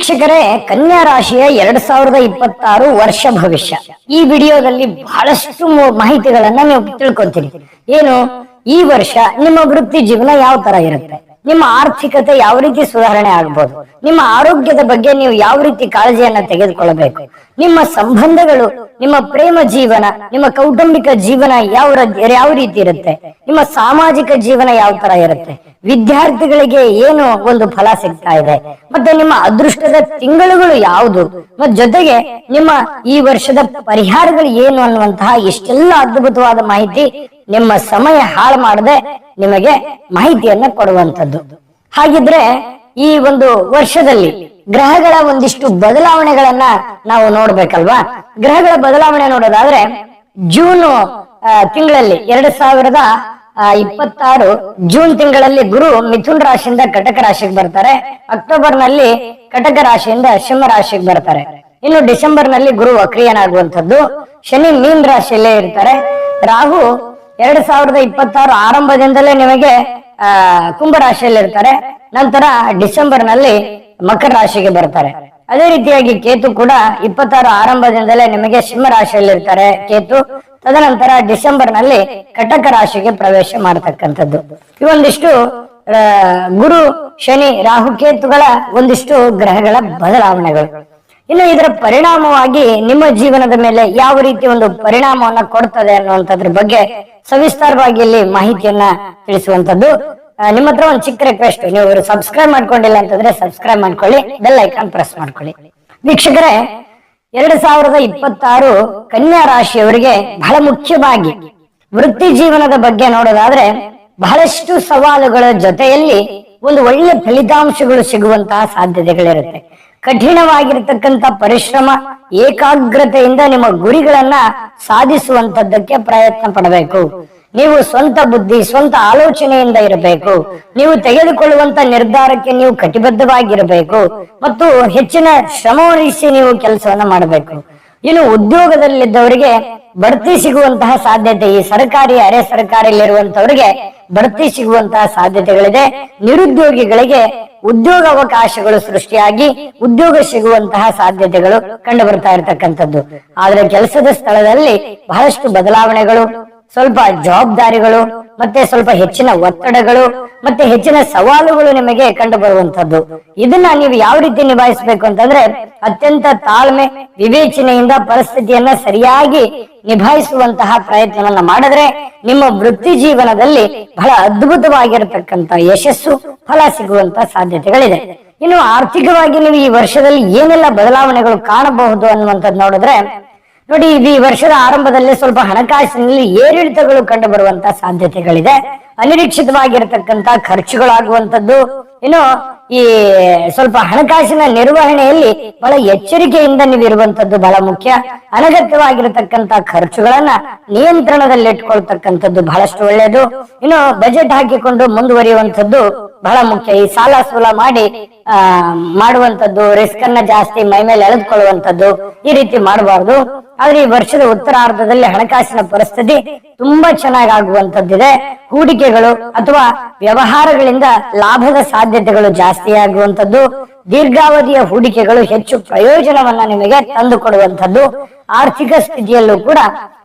ವೀಕ್ಷಕರೇ ಕನ್ಯಾ ರಾಶಿಯ ಎರಡ್ ಸಾವಿರದ ಇಪ್ಪತ್ತಾರು ವರ್ಷ ಭವಿಷ್ಯ. ಈ ವಿಡಿಯೋದಲ್ಲಿ ಬಹಳಷ್ಟು ಮಾಹಿತಿಗಳನ್ನ ನೀವು ತಿಳ್ಕೊಂತೀರಿ. ಏನು? ಈ ವರ್ಷ ನಿಮ್ಮ ವೃತ್ತಿ ಜೀವನ ಯಾವ ತರ ಇರುತ್ತೆ? ನಿಮ್ಮ ಆರ್ಥಿಕತೆ ಯಾವ ರೀತಿ ಸುಧಾರಣೆ ಆಗ್ಬೋದು? ನಿಮ್ಮ ಆರೋಗ್ಯದ ಬಗ್ಗೆ ನೀವು ಯಾವ ರೀತಿ ಕಾಳಜಿಯನ್ನ ತೆಗೆದುಕೊಳ್ಳಬೇಕು? ನಿಮ್ಮ ಸಂಬಂಧಗಳು, ನಿಮ್ಮ ಪ್ರೇಮ ಜೀವನ, ನಿಮ್ಮ ಕೌಟುಂಬಿಕ ಜೀವನ ಯಾವ ಯಾವ ರೀತಿ ಇರುತ್ತೆ? ನಿಮ್ಮ ಸಾಮಾಜಿಕ ಜೀವನ ಯಾವ ತರ ಇರುತ್ತೆ? ವಿದ್ಯಾರ್ಥಿಗಳಿಗೆ ಏನು ಒಂದು ಫಲ ಸಿಗ್ತಾ ಇದೆ? ಮತ್ತೆ ನಿಮ್ಮ ಅದೃಷ್ಟದ ತಿಂಗಳುಗಳು ಯಾವುದು? ಮತ್ತೆ ಜೊತೆಗೆ ನಿಮ್ಮ ಈ ವರ್ಷದ ಪರಿಹಾರಗಳು ಏನು ಅನ್ನುವಂತಹ ಇಷ್ಟೆಲ್ಲ ಅದ್ಭುತವಾದ ಮಾಹಿತಿ ನಿಮ್ಮ ಸಮಯ ಹಾಳು ಮಾಡದೆ ನಿಮಗೆ ಮಾಹಿತಿಯನ್ನ ಕೊಡುವಂತದ್ದು ಹಾಗಿದ್ರೆ ಈ ಒಂದು ವರ್ಷದಲ್ಲಿ ಗ್ರಹಗಳ ಒಂದಿಷ್ಟು ಬದಲಾವಣೆಗಳನ್ನ ನಾವು ನೋಡ್ಬೇಕಲ್ವಾ? ಗ್ರಹಗಳ ಬದಲಾವಣೆ ನೋಡೋದಾದ್ರೆ ಜೂನ್ ತಿಂಗಳಲ್ಲಿ ಎರಡ್ ಸಾವಿರದ ಇಪ್ಪತ್ತಾರು ಜೂನ್ ತಿಂಗಳಲ್ಲಿ ಗುರು ಮಿಥುನ್ ರಾಶಿಯಿಂದ ಕಟಕ ರಾಶಿಗೆ ಬರ್ತಾರೆ. ಅಕ್ಟೋಬರ್ನಲ್ಲಿ ಕಟಕ ರಾಶಿಯಿಂದ ಸಿಂಹ ರಾಶಿಗೆ ಬರ್ತಾರೆ. ಇನ್ನು ಡಿಸೆಂಬರ್ನಲ್ಲಿ ಗುರು ವಕ್ರಿಯನಾಗುವಂಥದ್ದು. ಶನಿ ಮೀನ್ ರಾಶಿಯಲ್ಲೇ ಇರ್ತಾರೆ. ರಾಹು ಎರಡ್ ಸಾವಿರದ ಇಪ್ಪತ್ತಾರು ಆರಂಭದಿಂದಲೇ ನಿಮಗೆ, ಆ ಕುಂಭ ರಾಶಿಯಲ್ಲಿ ಇರ್ತಾರೆ ನಂತರ ಡಿಸೆಂಬರ್ನಲ್ಲಿ ಮಕರ ರಾಶಿಗೆ ಬರ್ತಾರೆ. ಅದೇ ರೀತಿಯಾಗಿ ಕೇತು ಕೂಡ ಇಪ್ಪತ್ತಾರು ಆರಂಭದಿಂದಲೇ ನಿಮಗೆ ಸಿಂಹ ರಾಶಿಯಲ್ಲಿ ಇರ್ತಾರೆ ಕೇತು. ತದನಂತರ ಡಿಸೆಂಬರ್ನಲ್ಲಿ ಕಟಕ ರಾಶಿಗೆ ಪ್ರವೇಶ ಮಾಡತಕ್ಕಂಥದ್ದು. ಇವೊಂದಿಷ್ಟು ಗುರು, ಶನಿ, ರಾಹು, ಕೇತುಗಳ ಒಂದಿಷ್ಟು ಗ್ರಹಗಳ ಬದಲಾವಣೆಗಳು. ಇನ್ನು ಇದರ ಪರಿಣಾಮವಾಗಿ ನಿಮ್ಮ ಜೀವನದ ಮೇಲೆ ಯಾವ ರೀತಿ ಒಂದು ಪರಿಣಾಮವನ್ನ ಕೊಡ್ತದೆ ಅನ್ನುವಂಥದ್ರ ಬಗ್ಗೆ ಸವಿಸ್ತಾರವಾಗಿ ಇಲ್ಲಿ ಮಾಹಿತಿಯನ್ನ ತಿಳಿಸುವಂತದ್ದು ನಿಮ್ಮ ಹತ್ರ ಒಂದು ಚಿಕ್ಕ ರಿಕ್ವೆಸ್ಟ್ ನೀವು ಸಬ್ಸ್ಕ್ರೈಬ್ ಮಾಡ್ಕೊಂಡಿಲ್ಲ ಅಂತಂದ್ರೆ ಸಬ್ಸ್ಕ್ರೈಬ್ ಮಾಡ್ಕೊಳ್ಳಿ ಬೆಲ್ ಐಕಾನ್ ಪ್ರೆಸ್ ಮಾಡ್ಕೊಳ್ಳಿ. ವೀಕ್ಷಕರೇ, ಎರಡ್ ಸಾವಿರದ ಇಪ್ಪತ್ತಾರು ಕನ್ಯಾ ರಾಶಿಯವರಿಗೆ ಬಹಳ ಮುಖ್ಯವಾಗಿ ವೃತ್ತಿ ಜೀವನದ ಬಗ್ಗೆ ನೋಡೋದಾದ್ರೆ ಬಹಳಷ್ಟು ಸವಾಲುಗಳ ಜೊತೆಯಲ್ಲಿ ಒಂದು ಒಳ್ಳೆ ಫಲಿತಾಂಶಗಳು ಸಿಗುವಂತಹ ಸಾಧ್ಯತೆಗಳಿರುತ್ತೆ. ಕಠಿಣವಾಗಿರ್ತಕ್ಕಂಥ ಪರಿಶ್ರಮ, ಏಕಾಗ್ರತೆಯಿಂದ ನಿಮ್ಮ ಗುರಿಗಳನ್ನ ಸಾಧಿಸುವಂತದ್ದಕ್ಕೆ ಪ್ರಯತ್ನ ಪಡಬೇಕು. ನೀವು ಸ್ವಂತ ಬುದ್ಧಿ, ಸ್ವಂತ ಆಲೋಚನೆಯಿಂದ ಇರಬೇಕು. ನೀವು ತೆಗೆದುಕೊಳ್ಳುವಂತ ನಿರ್ಧಾರಕ್ಕೆ ನೀವು ಕಟಿಬದ್ಧವಾಗಿರಬೇಕು. ಮತ್ತು ಹೆಚ್ಚಿನ ಶ್ರಮವಹಿಸಿ ನೀವು ಕೆಲಸವನ್ನ ಮಾಡಬೇಕು. ಇನ್ನು ಉದ್ಯೋಗದಲ್ಲಿದ್ದವರಿಗೆ ಬಡ್ತಿ ಸಿಗುವಂತಹ ಸಾಧ್ಯತೆ, ಈ ಸರ್ಕಾರಿ, ಅರೆ ಸರ್ಕಾರಿಯಲ್ಲಿರುವಂತವರಿಗೆ ಬಡ್ತಿ ಸಿಗುವಂತಹ ಸಾಧ್ಯತೆಗಳಿದೆ. ನಿರುದ್ಯೋಗಿಗಳಿಗೆ ಉದ್ಯೋಗ ಅವಕಾಶಗಳು ಸೃಷ್ಟಿಯಾಗಿ ಉದ್ಯೋಗ ಸಿಗುವಂತಹ ಸಾಧ್ಯತೆಗಳು ಕಂಡು ಬರ್ತಾ ಇರತಕ್ಕಂಥದ್ದು. ಆದ್ರೆ ಕೆಲಸದ ಸ್ಥಳದಲ್ಲಿ ಬಹಳಷ್ಟು ಬದಲಾವಣೆಗಳು ಸ್ವಲ್ಪ ಜವಾಬ್ದಾರಿಗಳು, ಮತ್ತೆ ಸ್ವಲ್ಪ ಹೆಚ್ಚಿನ ಒತ್ತಡಗಳು, ಮತ್ತೆ ಹೆಚ್ಚಿನ ಸವಾಲುಗಳು ನಿಮಗೆ ಕಂಡು ಬರುವಂತದ್ದು ಇದನ್ನ ನೀವು ಯಾವ ರೀತಿ ನಿಭಾಯಿಸಬೇಕು ಅಂತಂದ್ರೆ, ಅತ್ಯಂತ ತಾಳ್ಮೆ, ವಿವೇಚನೆಯಿಂದ ಪರಿಸ್ಥಿತಿಯನ್ನ ಸರಿಯಾಗಿ ನಿಭಾಯಿಸುವಂತಹ ಪ್ರಯತ್ನವನ್ನ ಮಾಡಿದ್ರೆ, ನಿಮ್ಮ ವೃತ್ತಿ ಜೀವನದಲ್ಲಿ ಬಹಳ ಅದ್ಭುತವಾಗಿರತಕ್ಕಂತ ಯಶಸ್ಸು, ಫಲ ಸಿಗುವಂತ ಸಾಧ್ಯತೆಗಳಿದೆ. ಇನ್ನು ಆರ್ಥಿಕವಾಗಿ ನೀವು ಈ ವರ್ಷದಲ್ಲಿ ಏನೆಲ್ಲ ಬದಲಾವಣೆಗಳು ಕಾಣಬಹುದು ಅನ್ನುವಂಥದ್ದು ನೋಡಿದ್ರೆ ನೋಡಿ, ಈ ವರ್ಷದ ಆರಂಭದಲ್ಲಿ ಸ್ವಲ್ಪ ಹಣಕಾಸಿನಲ್ಲಿ ಏರಿಳಿತಗಳು ಕಂಡು ಬರುವಂತ ಸಾಧ್ಯತೆಗಳಿದೆ. ಅನಿರೀಕ್ಷಿತವಾಗಿರತಕ್ಕಂತ ಖರ್ಚುಗಳಾಗುವಂತದ್ದು ಇನ್ನು ಈ ಸ್ವಲ್ಪ ಹಣಕಾಸಿನ ನಿರ್ವಹಣೆಯಲ್ಲಿ ಬಹಳ ಎಚ್ಚರಿಕೆಯಿಂದ ನೀವು ಇರುವಂತದ್ದು ಬಹಳ ಮುಖ್ಯ. ಅನಗತ್ಯವಾಗಿರತಕ್ಕಂತ ಖರ್ಚುಗಳನ್ನ ನಿಯಂತ್ರಣದಲ್ಲಿಟ್ಕೊಳ್ತಕ್ಕಂಥದ್ದು ಬಹಳಷ್ಟು ಒಳ್ಳೆಯದು. ಇನ್ನು ಬಜೆಟ್ ಹಾಕಿಕೊಂಡು ಮುಂದುವರಿಯುವಂತದ್ದು ಬಹಳ ಮುಖ್ಯ. ಈ ಸಾಲ ಸೂಲ ಮಾಡಿ ಆ ಮಾಡುವಂತದ್ದು ರಿಸ್ಕ್ ಅನ್ನ ಜಾಸ್ತಿ ಮೈ ಮೇಲೆ ಎಳೆದುಕೊಳ್ಳುವಂತದ್ದು ಈ ರೀತಿ ಮಾಡಬಾರ್ದು. ಆದ್ರೆ ಈ ವರ್ಷದ ಉತ್ತರಾರ್ಧದಲ್ಲಿ ಹಣಕಾಸಿನ ಪರಿಸ್ಥಿತಿ ತುಂಬಾ ಚೆನ್ನಾಗಿ ಆಗುವಂತದ್ದಿದೆ ಹೂಡಿಕೆಗಳು ಅಥವಾ ವ್ಯವಹಾರಗಳಿಂದ ಲಾಭದ ಸಾಧ್ಯತೆಗಳು ಜಾಸ್ತಿ ಆಗುವಂತದ್ದು ದೀರ್ಘಾವಧಿಯ ಹೂಡಿಕೆಗಳು ಹೆಚ್ಚು ಪ್ರಯೋಜನವನ್ನ ನಿಮಗೆ ತಂದು ಕೊಡುವಂತದ್ದು ಆರ್ಥಿಕ ಸ್ಥಿತಿಯಲ್ಲೂ ಕೂಡ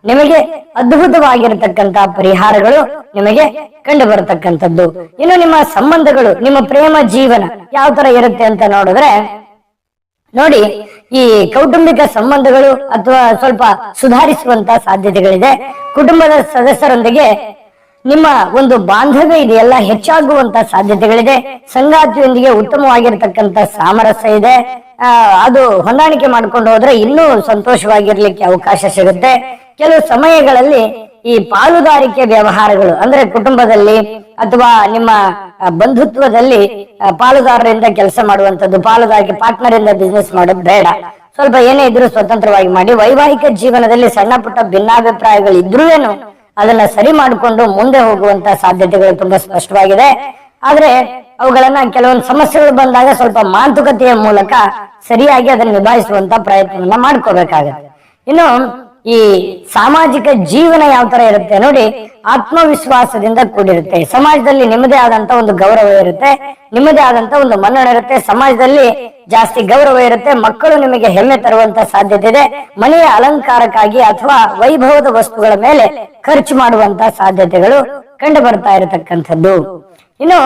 ನಿಮಗೆ ಅದ್ಭುತವಾಗಿರತಕ್ಕಂತ ಪರಿಹಾರಗಳು ನಿಮಗೆ ಕಂಡು ಬರತಕ್ಕಂಥದ್ದು ಇನ್ನು ನಿಮ್ಮ ಸಂಬಂಧಗಳು, ನಿಮ್ಮ ಪ್ರೇಮ ಜೀವನ ಯಾವ ತರ ಇರುತ್ತೆ ಅಂತ ನೋಡಿದ್ರೆ, ನೋಡಿ, ಈ ಕೌಟುಂಬಿಕ ಸಂಬಂಧಗಳು ಅಥವಾ ಸ್ವಲ್ಪ ಸುಧಾರಿಸುವಂತ ಸಾಧ್ಯತೆಗಳಿದೆ. ಕುಟುಂಬದ ಸದಸ್ಯರೊಂದಿಗೆ ನಿಮ್ಮ ಒಂದು ಬಾಂಧವ್ಯ ಇದೆಯಲ್ಲ, ಹೆಚ್ಚಾಗುವಂತ ಸಾಧ್ಯತೆಗಳಿದೆ. ಸಂಗಾತಿಯೊಂದಿಗೆ ಉತ್ತಮವಾಗಿರ್ತಕ್ಕಂಥ ಸಾಮರಸ್ಯ ಇದೆ. ಅದು ಹೊಂದಾಣಿಕೆ ಮಾಡ್ಕೊಂಡು ಹೋದ್ರೆ ಇನ್ನೂ ಸಂತೋಷವಾಗಿರ್ಲಿಕ್ಕೆ ಅವಕಾಶ ಸಿಗುತ್ತೆ. ಕೆಲವು ಸಮಯಗಳಲ್ಲಿ ಈ ಪಾಲುದಾರಿಕೆ ವ್ಯವಹಾರಗಳು ಅಂದ್ರೆ ಕುಟುಂಬದಲ್ಲಿ ಅಥವಾ ನಿಮ್ಮ ಬಂಧುತ್ವದಲ್ಲಿ ಪಾಲುದಾರರಿಂದ ಕೆಲಸ ಮಾಡುವಂತದ್ದು ಪಾಲುದಾರಿಕೆ ಪಾರ್ಟ್ನರ್ ಇಂದ ಬಿಸ್ನೆಸ್ ಮಾಡೋದು ಬೇಡ. ಸ್ವಲ್ಪ ಏನೇ ಇದ್ರೂ ಸ್ವತಂತ್ರವಾಗಿ ಮಾಡಿ. ವೈವಾಹಿಕ ಜೀವನದಲ್ಲಿ ಸಣ್ಣ ಪುಟ್ಟ ಭಿನ್ನಾಭಿಪ್ರಾಯಗಳು ಇದ್ರೂನು ಅದನ್ನ ಸರಿ ಮಾಡಿಕೊಂಡು ಮುಂದೆ ಹೋಗುವಂತ ಸಾಧ್ಯತೆಗಳು ತುಂಬಾ ಸ್ಪಷ್ಟವಾಗಿದೆ. ಆದ್ರೆ ಅವುಗಳನ್ನ ಕೆಲವೊಂದು ಸಮಸ್ಯೆಗಳು ಬಂದಾಗ ಸ್ವಲ್ಪ ಮಾತುಕತೆಯ ಮೂಲಕ ಸರಿಯಾಗಿ ಅದನ್ನ ನಿಭಾಯಿಸುವಂತ ಪ್ರಯತ್ನವನ್ನ ಮಾಡ್ಕೋಬೇಕಾಗತ್ತೆ. ಇನ್ನು ಈ ಸಾಮಾಜಿಕ ಜೀವನ ಯಾವ ತರ ಇರುತ್ತೆ ನೋಡಿ, ಆತ್ಮವಿಶ್ವಾಸದಿಂದ ಕೂಡಿರುತ್ತೆ. ಸಮಾಜದಲ್ಲಿ ನಿಮ್ಮದೇ ಆದಂತ ಒಂದು ಗೌರವ ಇರುತ್ತೆ, ನಿಮ್ಮದೇ ಆದಂತ ಒಂದು ಮನ್ನಣೆ ಇರುತ್ತೆ. ಸಮಾಜದಲ್ಲಿ ಜಾಸ್ತಿ ಗೌರವ ಇರುತ್ತೆ. ಮಕ್ಕಳು ನಿಮಗೆ ಹೆಮ್ಮೆ ತರುವಂತ ಸಾಧ್ಯತೆ ಇದೆ. ಮನೆಯ ಅಲಂಕಾರಕ್ಕಾಗಿ ಅಥವಾ ವೈಭವದ ವಸ್ತುಗಳ ಮೇಲೆ ಖರ್ಚು ಮಾಡುವಂತ ಸಾಧ್ಯತೆಗಳು ಕಂಡು ಬರ್ತಾ ಇರತಕ್ಕಂಥದ್ದು. ಇನ್ನು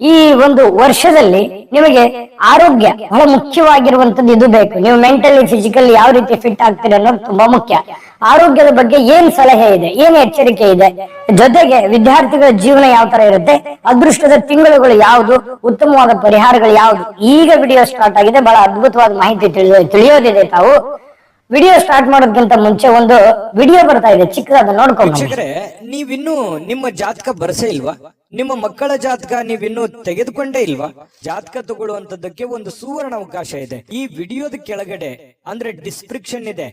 ಈ ಒಂದು ವರ್ಷದಲ್ಲಿ ನಿಮಗೆ ಆರೋಗ್ಯ ಬಹಳ ಮುಖ್ಯವಾಗಿರುವಂತದ್ದು ಇದು ಬೇಕು. ನೀವು ಮೆಂಟಲಿ ಫಿಸಿಕಲಿ ಯಾವ ರೀತಿ ಫಿಟ್ ಆಗ್ತೀರಿ ಅನ್ನೋದು ತುಂಬಾ ಮುಖ್ಯ. ಆರೋಗ್ಯದ ಬಗ್ಗೆ ಏನ್ ಸಲಹೆ ಇದೆ, ಏನ್ ಎಚ್ಚರಿಕೆ ಇದೆ, ಜೊತೆಗೆ ವಿದ್ಯಾರ್ಥಿಗಳ ಜೀವನ ಯಾವ ತರ ಇರುತ್ತೆ, ಅದೃಷ್ಟದ ತಿಂಗಳುಗಳು ಯಾವುದು, ಉತ್ತಮವಾದ ಪರಿಹಾರಗಳು ಯಾವುದು, ಈಗ ವಿಡಿಯೋ ಸ್ಟಾರ್ಟ್ ಆಗಿದೆ, ಬಹಳ ಅದ್ಭುತವಾದ ಮಾಹಿತಿ ತಿಳಿಯೋ, ತಿಳಿಯೋದಿದೆ ತಾವು. ವಿಡಿಯೋ ಸ್ಟಾರ್ಟ್ ಮಾಡೋದಕ್ಕಿಂತ ಮುಂಚೆ ಒಂದು ವಿಡಿಯೋ ಬರ್ತಾ ಇದೆ, ಚಿಕ್ಕದಾದ ನೋಡ್ಕೊಂಡು ನೀವಿನ್ನೂ ನಿಮ್ಮ ಜಾತಕ ಬರ್ಸೇ ಇಲ್ವಾ? ನಿಮ್ಮ ಮಕ್ಕಳ ಜಾತಕ ನೀವಿನ್ನು ತೆಗೆದುಕೊಂಡೇ ಇಲ್ವಾ? ಜಾತಕ ತಗೊಳ್ಳುವಂತದ್ದಕ್ಕೆ ಒಂದು ಸುವರ್ಣ ಅವಕಾಶ ಇದೆ. ಈ ವಿಡಿಯೋದ ಕೆಳಗಡೆ, ಅಂದ್ರೆ ಡಿಸ್ಕ್ರಿಪ್ಷನ್ ಇದೆ.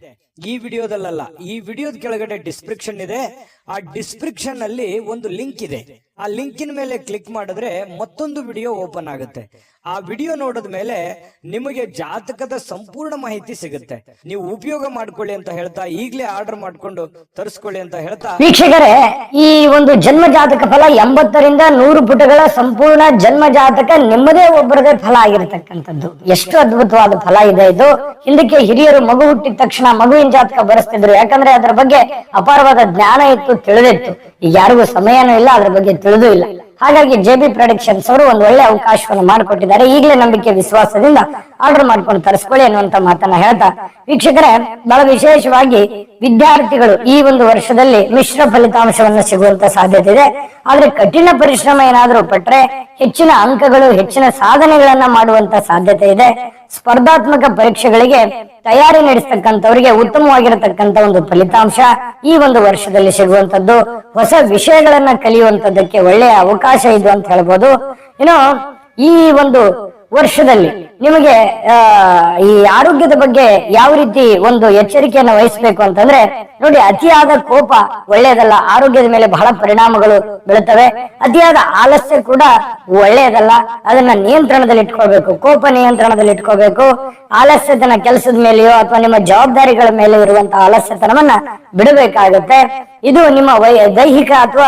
ಈ ವಿಡಿಯೋದಲ್ಲ ಈ ವಿಡಿಯೋದ ಕೆಳಗಡೆ ಡಿಸ್ಕ್ರಿಪ್ಷನ್ ಇದೆ. ಆ ಡಿಸ್ಕ್ರಿಪ್ಷನ್ ಅಲ್ಲಿ ಒಂದು ಲಿಂಕ್ ಇದೆ. ಆ ಲಿಂಕಿನ ಮೇಲೆ ಕ್ಲಿಕ್ ಮಾಡಿದ್ರೆ ಮತ್ತೊಂದು ವಿಡಿಯೋ ಓಪನ್ ಆಗುತ್ತೆ. ಆ ವಿಡಿಯೋ ನೋಡಿದ ಮೇಲೆ ನಿಮಗೆ ಜಾತಕದ ಸಂಪೂರ್ಣ ಮಾಹಿತಿ ಸಿಗುತ್ತೆ. ನೀವು ಉಪಯೋಗ ಮಾಡ್ಕೊಳ್ಳಿ ಅಂತ ಹೇಳ್ತಾ ಈಗಲೇ ಆರ್ಡರ್ ಮಾಡ್ಕೊಂಡು ತರಿಸ್ಕೊಳ್ಳಿ ಅಂತ ಹೇಳ್ತಾ ವೀಕ್ಷಕರೇ, ಈ ಒಂದು ಜನ್ಮ ಜಾತಕ ಫಲ ಎಂಬತ್ತರಿಂದ ನೂರು ಪುಟಗಳ ಸಂಪೂರ್ಣ ಜನ್ಮ ಜಾತಕ ನಿಮ್ಮದೇ ಒಬ್ಬರದೇ ಫಲ ಆಗಿರತಕ್ಕಂಥದ್ದು. ಎಷ್ಟು ಅದ್ಭುತವಾದ ಫಲ ಇದೆ ಇದು. ಹಿಂದಕ್ಕೆ ಹಿರಿಯರು ಮಗು ಹುಟ್ಟಿದ ತಕ್ಷಣ ಮಗುವಿನ ಜಾತಕ ಬರೆಸ್ತಿದ್ರು. ಯಾಕಂದ್ರೆ ಅದರ ಬಗ್ಗೆ ಅಪಾರವಾದ ಜ್ಞಾನ ಇತ್ತು, ತಿಳಿದಿತ್ತು. ಈಗ ಯಾರಿಗೂ ಸಮಯನೂ ಇಲ್ಲ, ಅದ್ರ ಬಗ್ಗೆ ತಿಳಿದೂ ಇಲ್ಲ. ಹಾಗಾಗಿ ಜೆ ಬಿ ಪ್ರೊಡಕ್ಷನ್ಸ್ ಅವರು ಒಂದು ಒಳ್ಳೆ ಅವಕಾಶವನ್ನು ಮಾಡಿಕೊಟ್ಟಿದ್ದಾರೆ. ಈಗಲೇ ನಂಬಿಕೆ ವಿಶ್ವಾಸದಿಂದ ಆರ್ಡರ್ ಮಾಡ್ಕೊಂಡು ತರಿಸ್ಕೊಳ್ಳಿ ಅನ್ನುವಂತ ಮಾತನ್ನ ಹೇಳ್ತಾ ವೀಕ್ಷಕರೇ, ಬಹಳ ವಿಶೇಷವಾಗಿ ವಿದ್ಯಾರ್ಥಿಗಳು ಈ ಒಂದು ವರ್ಷದಲ್ಲಿ ಮಿಶ್ರ ಫಲಿತಾಂಶವನ್ನು ಸಿಗುವಂತ ಸಾಧ್ಯತೆ ಇದೆ. ಆದ್ರೆ ಕಠಿಣ ಪರಿಶ್ರಮ ಏನಾದರೂ ಪಟ್ರೆ ಹೆಚ್ಚಿನ ಅಂಕಗಳು, ಹೆಚ್ಚಿನ ಸಾಧನೆಗಳನ್ನ ಮಾಡುವಂತ ಸಾಧ್ಯತೆ ಇದೆ. ಸ್ಪರ್ಧಾತ್ಮಕ ಪರೀಕ್ಷೆಗಳಿಗೆ ತಯಾರಿ ನಡೆಸ್ತಕ್ಕಂಥವರಿಗೆ ಉತ್ತಮವಾಗಿರತಕ್ಕಂತ ಒಂದು ಫಲಿತಾಂಶ ಈ ಒಂದು ವರ್ಷದಲ್ಲಿ ಸಿಗುವಂತದ್ದು ಹೊಸ ವಿಷಯಗಳನ್ನ ಕಲಿಯುವಂತದ್ದಕ್ಕೆ ಒಳ್ಳೆಯ ಅವಕಾಶ ಇದು ಅಂತ ಹೇಳ್ಬೋದು. ಇನ್ನು ಈ ಒಂದು ವರ್ಷದಲ್ಲಿ. ನಿಮಗೆ ಈ ಆರೋಗ್ಯದ ಬಗ್ಗೆ ಯಾವ ರೀತಿ ಒಂದು ಎಚ್ಚರಿಕೆಯನ್ನು ವಹಿಸಬೇಕು ಅಂತಂದ್ರೆ, ನೋಡಿ, ಅತಿಯಾದ ಕೋಪ ಒಳ್ಳೆಯದಲ್ಲ, ಆರೋಗ್ಯದ ಮೇಲೆ ಬಹಳ ಪರಿಣಾಮಗಳು ಬೀಳುತ್ತವೆ ಅತಿಯಾದ ಆಲಸ್ಯ ಕೂಡ ಒಳ್ಳೆಯದಲ್ಲ, ಅದನ್ನ ನಿಯಂತ್ರಣದಲ್ಲಿ ಇಟ್ಕೋಬೇಕು ಕೋಪ ನಿಯಂತ್ರಣದಲ್ಲಿ ಇಟ್ಕೋಬೇಕು ಆಲಸ್ಯತನ ಕೆಲಸದ ಮೇಲೆಯೋ ಅಥವಾ ನಿಮ್ಮ ಜವಾಬ್ದಾರಿಗಳ ಮೇಲೆ ಇರುವಂತಹ ಆಲಸ್ಯತನವನ್ನ ಬಿಡಬೇಕಾಗುತ್ತೆ. ಇದು ನಿಮ್ಮ ವೈ, ದೈಹಿಕ ಅಥವಾ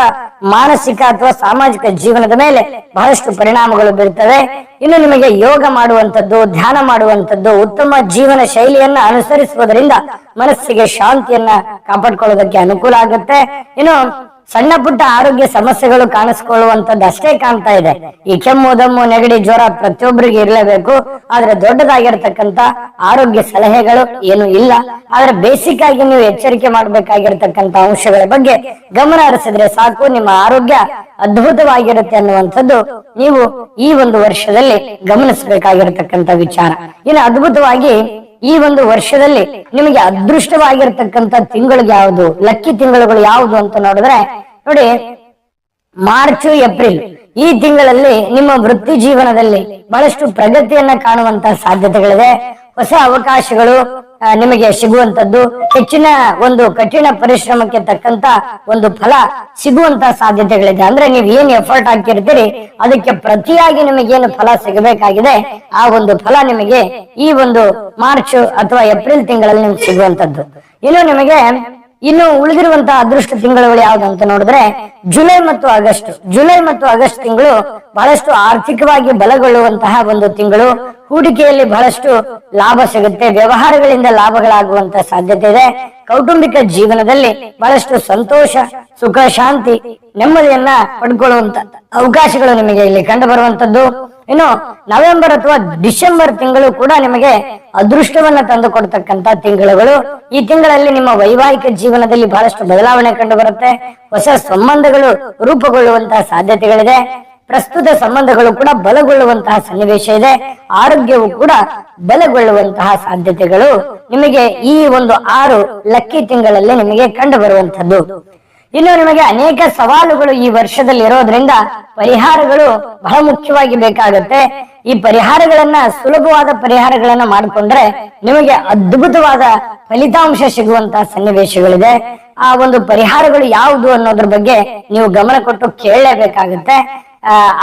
ಮಾನಸಿಕ ಅಥವಾ ಸಾಮಾಜಿಕ ಜೀವನದ ಮೇಲೆ ಬಹಳಷ್ಟು ಪರಿಣಾಮಗಳು ಬೀಳ್ತವೆ. ಇನ್ನು ನಿಮಗೆ ಯೋಗ ಮಾಡುವಂತದ್ದು ಧ್ಯಾನ ಮಾಡುವಂತದ್ದು ಉತ್ತಮ ಜೀವನ ಶೈಲಿಯನ್ನ ಅನುಸರಿಸುವುದರಿಂದ ಮನಸ್ಸಿಗೆ ಶಾಂತಿಯನ್ನ ಕಾಪಾಡ್ಕೊಳ್ಳೋದಕ್ಕೆ ಅನುಕೂಲ ಆಗುತ್ತೆ. ಇನ್ನು ಸಣ್ಣ ಪುಟ್ಟ ಆರೋಗ್ಯ ಸಮಸ್ಯೆಗಳು ಕಾಣಿಸ್ಕೊಳ್ಳುವಂತದ್ದು ಅಷ್ಟೇ ಕಾಣ್ತಾ ಇದೆ. ಈ ಕೆಮ್ಮು, ದಮ್ಮು, ನೆಗಡಿ, ಜ್ವರ ಪ್ರತಿಯೊಬ್ಬರಿಗೆ ಇರಲೇಬೇಕು. ಆದ್ರೆ ದೊಡ್ಡದಾಗಿರ್ತಕ್ಕಂತ ಆರೋಗ್ಯ ಸಲಹೆಗಳು ಏನು ಇಲ್ಲ. ಆದ್ರೆ ಬೇಸಿಕ್ ಆಗಿ ನೀವು ಎಚ್ಚರಿಕೆ ಮಾಡಬೇಕಾಗಿರ್ತಕ್ಕಂತ ಅಂಶಗಳ ಬಗ್ಗೆ ಗಮನ ಹರಿಸಿದ್ರೆ ಸಾಕು. ನಿಮ್ಮ ಆರೋಗ್ಯ ಅದ್ಭುತವಾಗಿರುತ್ತೆ ಅನ್ನುವಂಥದ್ದು ನೀವು ಈ ಒಂದು ವರ್ಷದಲ್ಲಿ ಗಮನಿಸಬೇಕಾಗಿರತಕ್ಕಂತ ವಿಚಾರ. ಇನ್ನು ಅದ್ಭುತವಾಗಿ ಈ ಒಂದು ವರ್ಷದಲ್ಲಿ ನಿಮಗೆ ಅದೃಷ್ಟವಾಗಿರ್ತಕ್ಕಂತ ತಿಂಗಳು ಯಾವುದು, ಲಕ್ಕಿ ತಿಂಗಳುಗಳು ಯಾವುದು ಅಂತ ನೋಡಿದ್ರೆ, ನೋಡಿ, ಮಾರ್ಚ್, ಏಪ್ರಿಲ್ ಈ ತಿಂಗಳಲ್ಲಿ ನಿಮ್ಮ ವೃತ್ತಿ ಜೀವನದಲ್ಲಿ ಬಹಳಷ್ಟು ಪ್ರಗತಿಯನ್ನ ಕಾಣುವಂತ ಸಾಧ್ಯತೆಗಳಿದೆ. ಹೊಸ ಅವಕಾಶಗಳು ನಿಮಗೆ ಸಿಗುವಂತದ್ದು ಹೆಚ್ಚಿನ ಒಂದು ಕಠಿಣ ಪರಿಶ್ರಮಕ್ಕೆ ತಕ್ಕಂತ ಒಂದು ಫಲ ಸಿಗುವಂತ ಸಾಧ್ಯತೆಗಳಿದೆ. ಅಂದ್ರೆ ನೀವು ಏನ್ ಎಫರ್ಟ್ ಹಾಕಿರ್ತೀರಿ, ಅದಕ್ಕೆ ಪ್ರತಿಯಾಗಿ ನಿಮಗೇನು ಫಲ ಸಿಗಬೇಕಾಗಿದೆ, ಆ ಒಂದು ಫಲ ನಿಮಗೆ ಈ ಒಂದು ಮಾರ್ಚ್ ಅಥವಾ ಏಪ್ರಿಲ್ ತಿಂಗಳಲ್ಲಿ ನಿಮ್ಗೆ ಸಿಗುವಂತದ್ದು ಇನ್ನು ನಿಮಗೆ ಇನ್ನು ಉಳಿದಿರುವಂತಹ ಅದೃಷ್ಟ ತಿಂಗಳುಗಳು ಯಾವ್ದು ಅಂತ ನೋಡಿದ್ರೆ, ಜುಲೈ ಮತ್ತು ಆಗಸ್ಟ್. ಜುಲೈ ಮತ್ತು ಆಗಸ್ಟ್ ತಿಂಗಳು ಬಹಳಷ್ಟು ಆರ್ಥಿಕವಾಗಿ ಬಲಗೊಳ್ಳುವಂತಹ ಒಂದು ತಿಂಗಳು. ಹೂಡಿಕೆಯಲ್ಲಿ ಬಹಳಷ್ಟು ಲಾಭ ಸಿಗುತ್ತೆ. ವ್ಯವಹಾರಗಳಿಂದ ಲಾಭಗಳಾಗುವಂತ ಸಾಧ್ಯತೆ ಇದೆ. ಕೌಟುಂಬಿಕ ಜೀವನದಲ್ಲಿ ಬಹಳಷ್ಟು ಸಂತೋಷ, ಸುಖ, ಶಾಂತಿ ನೆಮ್ಮದಿಯನ್ನ ಪಡ್ಕೊಳ್ಳುವಂತ ಅವಕಾಶಗಳು ನಿಮಗೆ ಇಲ್ಲಿ ಕಂಡು ಬರುವಂತದ್ದು ಇನ್ನು ನವೆಂಬರ್ ಅಥವಾ ಡಿಸೆಂಬರ್ ತಿಂಗಳು ಕೂಡ ನಿಮಗೆ ಅದೃಷ್ಟವನ್ನ ತಂದು ಕೊಡ್ತಕ್ಕಂತ ತಿಂಗಳುಗಳು. ಈ ತಿಂಗಳಲ್ಲಿ ನಿಮ್ಮ ವೈವಾಹಿಕ ಜೀವನದಲ್ಲಿ ಬಹಳಷ್ಟು ಬದಲಾವಣೆ ಕಂಡು ಬರುತ್ತೆ ಹೊಸ ಸಂಬಂಧಗಳು ರೂಪುಗೊಳ್ಳುವಂತಹ ಸಾಧ್ಯತೆಗಳಿದೆ. ಪ್ರಸ್ತುತ ಸಂಬಂಧಗಳು ಕೂಡ ಬಲಗೊಳ್ಳುವಂತಹ ಸನ್ನಿವೇಶ ಇದೆ. ಆರೋಗ್ಯವು ಕೂಡ ಬಲಗೊಳ್ಳುವಂತಹ ಸಾಧ್ಯತೆಗಳು ನಿಮಗೆ ಈ ಒಂದು ಆರು ಲಕ್ಕಿ ತಿಂಗಳಲ್ಲಿ ನಿಮಗೆ ಕಂಡು ಬರುವಂತದ್ದು ಇನ್ನು ನಿಮಗೆ ಅನೇಕ ಸವಾಲುಗಳು ಈ ವರ್ಷದಲ್ಲಿ ಇರೋದ್ರಿಂದ ಪರಿಹಾರಗಳು ಬಹಳ ಮುಖ್ಯವಾಗಿ ಬೇಕಾಗುತ್ತೆ. ಈ ಪರಿಹಾರಗಳನ್ನ, ಸುಲಭವಾದ ಪರಿಹಾರಗಳನ್ನ ಮಾಡಿಕೊಂಡ್ರೆ ನಿಮಗೆ ಅದ್ಭುತವಾದ ಫಲಿತಾಂಶ ಸಿಗುವಂತಹ ಸನ್ನಿವೇಶಗಳಿದೆ. ಆ ಒಂದು ಪರಿಹಾರಗಳು ಯಾವುದು ಅನ್ನೋದ್ರ ಬಗ್ಗೆ ನೀವು ಗಮನ ಕೊಟ್ಟು ಕೇಳಲೇಬೇಕಾಗುತ್ತೆ.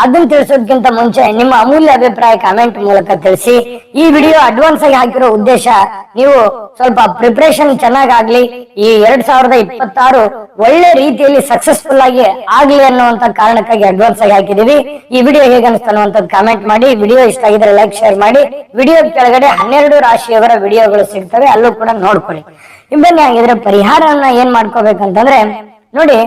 ಅದನ್ನ ತಿಳಿಸೋದಕ್ಕಿಂತ ಮುಂಚೆ ನಿಮ್ಮ ಅಮೂಲ್ಯ ಅಭಿಪ್ರಾಯ ಕಾಮೆಂಟ್ ಮೂಲಕ ತಿಳಿಸಿ. ಈ ವಿಡಿಯೋ ಅಡ್ವಾನ್ಸ್ ಆಗಿ ಹಾಕಿರೋ ಉದ್ದೇಶ ನೀವು ಸ್ವಲ್ಪ ಪ್ರಿಪರೇಷನ್ ಚೆನ್ನಾಗಾಗ್ಲಿ, ಈ ಎರಡ್ ಸಾವಿರದ ಇಪ್ಪತ್ತಾರು ಒಳ್ಳೆ ರೀತಿಯಲ್ಲಿ ಸಕ್ಸಸ್ಫುಲ್ ಆಗಿ ಆಗ್ಲಿ ಅನ್ನುವಂತ ಕಾರಣಕ್ಕಾಗಿ ಅಡ್ವಾನ್ಸ್ ಆಗಿ ಹಾಕಿದೀವಿ. ಈ ವಿಡಿಯೋ ಹೇಗೆ ಅನ್ನುವಂಥದ್ದು ಕಾಮೆಂಟ್ ಮಾಡಿ. ವಿಡಿಯೋ ಇಷ್ಟ ಆಗಿದ್ರೆ ಲೈಕ್ ಶೇರ್ ಮಾಡಿ. ವಿಡಿಯೋ ಕೆಳಗಡೆ ಹನ್ನೆರಡು ರಾಶಿಯವರ ವಿಡಿಯೋಗಳು ಸಿಗ್ತವೆ, ಅಲ್ಲೂ ಕೂಡ ನೋಡ್ಕೊಳ್ಳಿ. ಬನ್ನಿ ಆಗಿದ್ರೆ ಪರಿಹಾರವನ್ನ ಏನ್ ಮಾಡ್ಕೋಬೇಕಂತಂದ್ರೆ, ನೋಡಿ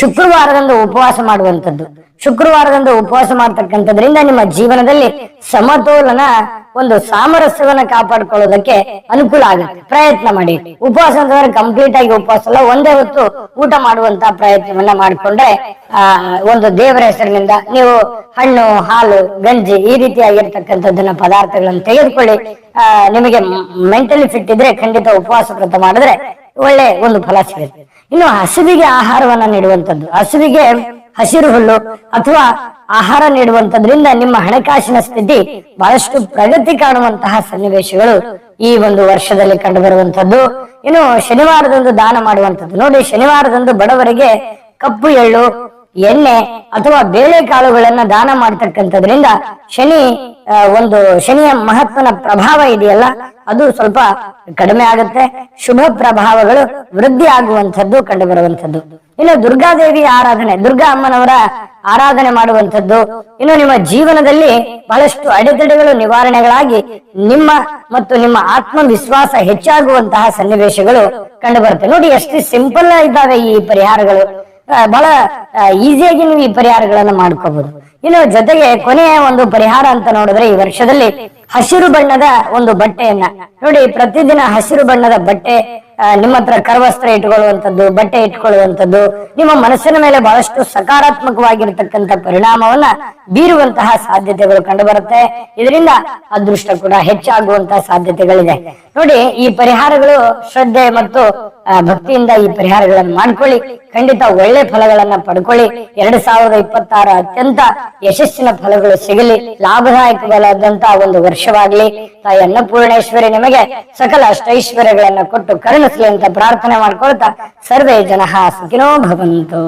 ಶುಕ್ರವಾರದಂದು ಉಪವಾಸ ಮಾಡುವಂತದ್ದು ಶುಕ್ರವಾರದಂದು ಉಪವಾಸ ಮಾಡ್ತಕ್ಕಂಥದ್ರಿಂದ ನಿಮ್ಮ ಜೀವನದಲ್ಲಿ ಸಮತೋಲನ, ಒಂದು ಸಾಮರಸ್ಯವನ್ನ ಕಾಪಾಡ್ಕೊಳ್ಳೋದಕ್ಕೆ ಅನುಕೂಲ ಆಗುತ್ತೆ. ಪ್ರಯತ್ನ ಮಾಡಿ. ಉಪವಾಸ ಅಂತಂದ್ರೆ ಕಂಪ್ಲೀಟ್ ಆಗಿ ಉಪವಾಸ ಅಲ್ಲ, ಒಂದೇ ಹೊತ್ತು ಊಟ ಮಾಡುವಂತ ಪ್ರಯತ್ನವನ್ನ ಮಾಡಿಕೊಂಡ್ರೆ, ಆ, ಒಂದು ದೇವರ ಹೆಸರಿನಿಂದ ನೀವು ಹಣ್ಣು, ಹಾಲು, ಗಂಜಿ ಈ ರೀತಿಯಾಗಿರ್ತಕ್ಕಂಥದ್ದನ್ನ ಪದಾರ್ಥಗಳನ್ನು ತೆಗೆದುಕೊಳ್ಳಿ. ಆ, ನಿಮಗೆ ಮೆಂಟಲಿ ಫಿಟ್ ಇದ್ರೆ ಖಂಡಿತ ಉಪವಾಸ ವ್ರತ ಮಾಡಿದ್ರೆ ಒಳ್ಳೆ ಒಂದು ಫಲ ಸಿಗುತ್ತೆ. ಇನ್ನು ಹಸುವಿಗೆ ಆಹಾರವನ್ನ ನೀಡುವಂತದ್ದು ಹಸುವಿಗೆ ಹಸಿರು ಹುಲ್ಲು ಅಥವಾ ಆಹಾರ ನೀಡುವಂತದ್ರಿಂದ ನಿಮ್ಮ ಹಣಕಾಸಿನ ಸ್ಥಿತಿ ಬಹಳಷ್ಟು ಪ್ರಗತಿ ಕಾಣುವಂತಹ ಸನ್ನಿವೇಶಗಳು ಈ ಒಂದು ವರ್ಷದಲ್ಲಿ ಕಂಡು ಬರುವಂತದ್ದು ಇನ್ನು ಶನಿವಾರದಂದು ದಾನ ಮಾಡುವಂತದ್ದು ನೋಡಿ, ಶನಿವಾರದಂದು ಬಡವರಿಗೆ ಕಪ್ಪು ಎಳ್ಳು ಎಣ್ಣೆ ಅಥವಾ ಬೇಳೆಕಾಳುಗಳನ್ನ ದಾನ ಮಾಡ್ತಕ್ಕಂಥದ್ರಿಂದ ಶನಿ ಒಂದು ಶನಿಯ ಮಹತ್ವನ ಪ್ರಭಾವ ಇದೆಯಲ್ಲ, ಅದು ಸ್ವಲ್ಪ ಕಡಿಮೆ ಆಗುತ್ತೆ. ಶುಭ ಪ್ರಭಾವಗಳು ವೃದ್ಧಿ ಆಗುವಂಥದ್ದು ಕಂಡು ಬರುವಂಥದ್ದು ಇನ್ನು ದುರ್ಗಾದೇವಿ ಆರಾಧನೆ, ದುರ್ಗಾ ಅಮ್ಮನವರ ಆರಾಧನೆ ಮಾಡುವಂಥದ್ದು, ಇನ್ನು ನಿಮ್ಮ ಜೀವನದಲ್ಲಿ ಬಹಳಷ್ಟು ಅಡೆತಡೆಗಳು, ನಿವಾರಣೆಗಳಾಗಿ ನಿಮ್ಮ ಮತ್ತು ನಿಮ್ಮ ಆತ್ಮವಿಶ್ವಾಸ ಹೆಚ್ಚಾಗುವಂತಹ ಸನ್ನಿವೇಶಗಳು ಕಂಡು ಬರುತ್ತೆ ನೋಡಿ, ಎಷ್ಟು ಸಿಂಪಲ್ ಇದ್ದಾವೆ ಈ ಪರಿಹಾರಗಳು. ಬಹಳ ಈಸಿಯಾಗಿ ನೀವು ಈ ಪರಿಹಾರಗಳನ್ನ ಮಾಡ್ಕೋಬಹುದು ಇನ್ನು ಜೊತೆಗೆ ಕೊನೆಯ ಒಂದು ಪರಿಹಾರ ಅಂತ ನೋಡಿದ್ರೆ ಈ ವರ್ಷದಲ್ಲಿ ಹಸಿರು ಬಣ್ಣದ ಒಂದು ಬಟ್ಟೆಯನ್ನ. ನೋಡಿ, ಪ್ರತಿದಿನ ಹಸಿರು ಬಣ್ಣದ ಬಟ್ಟೆ ನಿಮ್ಮ ಹತ್ರ ಕರವಸ್ತ್ರ ಇಟ್ಕೊಳ್ಳುವಂಥದ್ದು, ಬಟ್ಟೆ ಇಟ್ಕೊಳ್ಳುವಂಥದ್ದು, ನಿಮ್ಮ ಮನಸ್ಸಿನ ಮೇಲೆ ಬಹಳಷ್ಟು ಸಕಾರಾತ್ಮಕವಾಗಿರ್ತಕ್ಕಂಥ ಪರಿಣಾಮವನ್ನ ಬೀರುವಂತಹ ಸಾಧ್ಯತೆಗಳು ಕಂಡು ಬರುತ್ತೆ ಇದರಿಂದ ಅದೃಷ್ಟ ಕೂಡ ಹೆಚ್ಚಾಗುವಂತಹ ಸಾಧ್ಯತೆಗಳಿದೆ. ನೋಡಿ, ಈ ಪರಿಹಾರಗಳು ಶ್ರದ್ಧೆ ಮತ್ತು ಭಕ್ತಿಯಿಂದ ಈ ಪರಿಹಾರಗಳನ್ನು ಮಾಡ್ಕೊಳ್ಳಿ. ಖಂಡಿತ ಒಳ್ಳೆ ಫಲಗಳನ್ನ ಪಡ್ಕೊಳ್ಳಿ. ಎರಡ್ ಸಾವಿರದ ಇಪ್ಪತ್ತಾರ ಅತ್ಯಂತ ಯಶಸ್ಸಿನ ಫಲಗಳು ಸಿಗಲಿ. ಲಾಭದಾಯಕವಾದಂತಹ ಒಂದು ವರ್ಷವಾಗ್ಲಿ. ತಾಯಿ ಅನ್ನಪೂರ್ಣೇಶ್ವರಿ ನಿಮಗೆ ಸಕಲ ಅಷ್ಟೈಶ್ವರ್ಯಗಳನ್ನ ಕೊಟ್ಟು ಕರುಣಿಸಲಿ ಅಂತ ಪ್ರಾರ್ಥನೆ ಮಾಡ್ಕೊಳ್ತಾ ಸರ್ವೇ ಜನ ಸುಖಿನೋ ಭವಂತು.